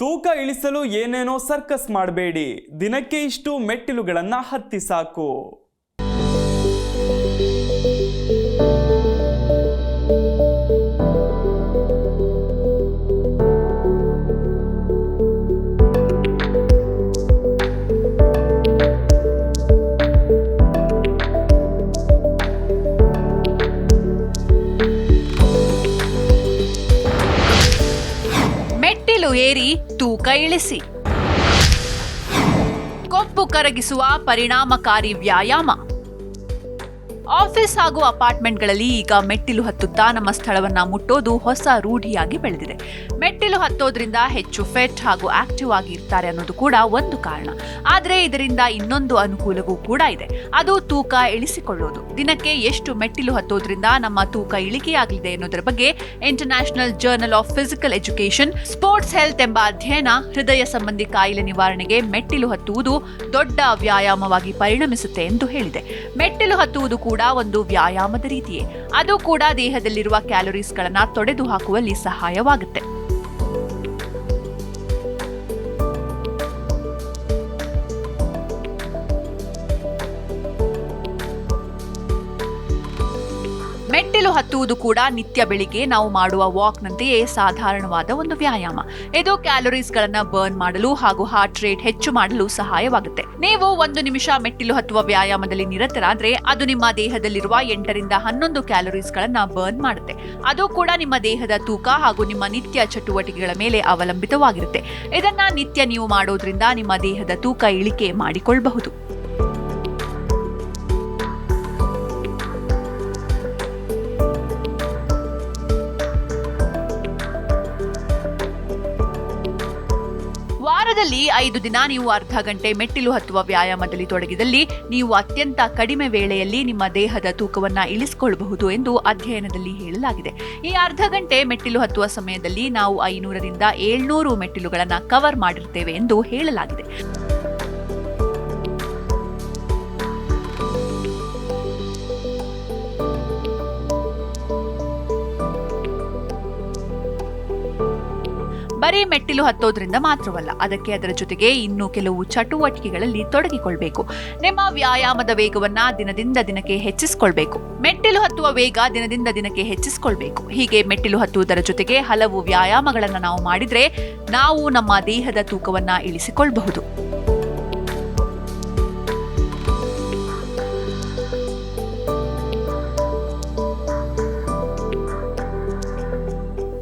ತೂಕ ಇಳಿಸಲು ಏನೇನೋ ಸರ್ಕಸ್ ಮಾಡಬೇಡಿ. ದಿನಕ್ಕೆ ಇಷ್ಟು ಮೆಟ್ಟಿಲುಗಳನ್ನು ಹತ್ತಿ ಸಾಕು. ಮೆಟ್ಟಿಲು ಏರಿ ತೂಕ ಇಳಿಸಿ. ಕೊಬ್ಬು ಕರಗಿಸುವ ಪರಿಣಾಮಕಾರಿ ವ್ಯಾಯಾಮ. ಆಫೀಸ್ ಹಾಗೂ ಅಪಾರ್ಟ್ಮೆಂಟ್ಗಳಲ್ಲಿ ಈಗ ಮೆಟ್ಟಿಲು ಹತ್ತುತ್ತಾ ನಮ್ಮ ಸ್ಥಳವನ್ನ ಮುಟ್ಟೋದು ಹೊಸ ರೂಢಿಯಾಗಿ ಬೆಳೆದಿದೆ. ಮೆಟ್ಟಿಲು ಹತ್ತೋದ್ರಿಂದ ಹೆಚ್ಚು ಫೆಟ್ ಹಾಗೂ ಆಕ್ಟಿವ್ ಆಗಿ ಇರ್ತಾರೆ ಅನ್ನೋದು ಕೂಡ ಒಂದು ಕಾರಣ. ಆದರೆ ಇದರಿಂದ ಇನ್ನೊಂದು ಅನುಕೂಲವೂ ಕೂಡ ಇದೆ. ಅದು ತೂಕ ಇಳಿಸಿಕೊಳ್ಳೋದು. ದಿನಕ್ಕೆ ಎಷ್ಟು ಮೆಟ್ಟಿಲು ಹತ್ತೋದ್ರಿಂದ ನಮ್ಮ ತೂಕ ಇಳಿಕೆಯಾಗಲಿದೆ ಅನ್ನೋದರ ಬಗ್ಗೆ international journal of physical education sports health ಎಂಬ ಅಧ್ಯಯನ ಹೃದಯ ಸಂಬಂಧಿ ಕಾಯಿಲೆ ನಿವಾರಣೆಗೆ ಮೆಟ್ಟಿಲು ಹತ್ತುವುದು ದೊಡ್ಡ ವ್ಯಾಯಾಮವಾಗಿ ಪರಿಣಮಿಸುತ್ತೆ ಎಂದು ಹೇಳಿದೆ. ಮೆಟ್ಟಿಲು ಹತ್ತುವುದು ಕೂಡ ಒಂದು ವ್ಯಾಯಾಮದ ರೀತಿಯೇ. ಅದು ಕೂಡ ದೇಹದಲ್ಲಿರುವ ಕ್ಯಾಲೋರೀಸ್ಗಳನ್ನು ತೊಡೆದು ಹಾಕುವಲ್ಲಿ ಸಹಾಯವಾಗುತ್ತೆ. ಮೆಟ್ಟಿಲು ಹತ್ತುವುದು ಕೂಡ ನಿತ್ಯ ಬೆಳಿಗ್ಗೆ ನಾವು ಮಾಡುವ ವಾಕ್ನಂತೆಯೇ ಸಾಧಾರಣವಾದ ಒಂದು ವ್ಯಾಯಾಮ. ಇದು ಕ್ಯಾಲೋರೀಸ್ಗಳನ್ನು ಬರ್ನ್ ಮಾಡಲು ಹಾಗೂ ಹಾರ್ಟ್ ರೇಟ್ ಹೆಚ್ಚು ಮಾಡಲು ಸಹಾಯವಾಗುತ್ತೆ. ನೀವು ಒಂದು ನಿಮಿಷ ಮೆಟ್ಟಿಲು ಹತ್ತುವ ವ್ಯಾಯಾಮದಲ್ಲಿ ನಿರತರಾದ್ರೆ ಅದು ನಿಮ್ಮ ದೇಹದಲ್ಲಿರುವ ಎಂಟರಿಂದ ಹನ್ನೊಂದು ಕ್ಯಾಲೋರೀಸ್ಗಳನ್ನು ಬರ್ನ್ ಮಾಡುತ್ತೆ. ಅದು ಕೂಡ ನಿಮ್ಮ ದೇಹದ ತೂಕ ಹಾಗೂ ನಿಮ್ಮ ನಿತ್ಯ ಚಟುವಟಿಕೆಗಳ ಮೇಲೆ ಅವಲಂಬಿತವಾಗಿರುತ್ತೆ. ಇದನ್ನ ನಿತ್ಯ ನೀವು ಮಾಡೋದ್ರಿಂದ ನಿಮ್ಮ ದೇಹದ ತೂಕ ಇಳಿಕೆ ಮಾಡಿಕೊಳ್ಳಬಹುದು ವಾರದಲ್ಲಿ ಐದು ದಿನ ನೀವು ಅರ್ಧ ಗಂಟೆ ಮೆಟ್ಟಿಲು ಹತ್ತುವ ವ್ಯಾಯಾಮದಲ್ಲಿ ತೊಡಗಿದಲ್ಲಿ ನೀವು ಅತ್ಯಂತ ಕಡಿಮೆ ವೇಳೆಯಲ್ಲಿ ನಿಮ್ಮ ದೇಹದ ತೂಕವನ್ನು ಇಳಿಸಿಕೊಳ್ಳಬಹುದು ಎಂದು ಅಧ್ಯಯನದಲ್ಲಿ ಹೇಳಲಾಗಿದೆ. ಈ ಅರ್ಧ ಗಂಟೆ ಮೆಟ್ಟಿಲು ಹತ್ತುವ ಸಮಯದಲ್ಲಿ ನಾವು ಐನೂರರಿಂದ ಏಳ್ನೂರು ಮೆಟ್ಟಿಲುಗಳನ್ನು ಕವರ್ ಮಾಡಿರ್ತೇವೆ ಎಂದು ಹೇಳಲಾಗಿದೆ. ಬರೀ ಮೆಟ್ಟಿಲು ಹತ್ತೋದ್ರಿಂದ ಮಾತ್ರವಲ್ಲ, ಅದಕ್ಕೆ ಅದರ ಜೊತೆಗೆ ಇನ್ನೂ ಕೆಲವು ಚಟುವಟಿಕೆಗಳಲ್ಲಿ ತೊಡಗಿಕೊಳ್ಬೇಕು. ನಿಮ್ಮ ವ್ಯಾಯಾಮದ ವೇಗವನ್ನ ದಿನದಿಂದ ದಿನಕ್ಕೆ ಹೆಚ್ಚಿಸಿಕೊಳ್ಬೇಕು. ಮೆಟ್ಟಿಲು ಹತ್ತುವ ವೇಗ ದಿನದಿಂದ ದಿನಕ್ಕೆ ಹೆಚ್ಚಿಸಿಕೊಳ್ಬೇಕು. ಹೀಗೆ ಮೆಟ್ಟಿಲು ಹತ್ತುವುದರ ಜೊತೆಗೆ ಹಲವು ವ್ಯಾಯಾಮಗಳನ್ನು ನಾವು ಮಾಡಿದ್ರೆ, ನಾವು ನಮ್ಮ ದೇಹದ ತೂಕವನ್ನ ಇಳಿಸಿಕೊಳ್ಳಬಹುದು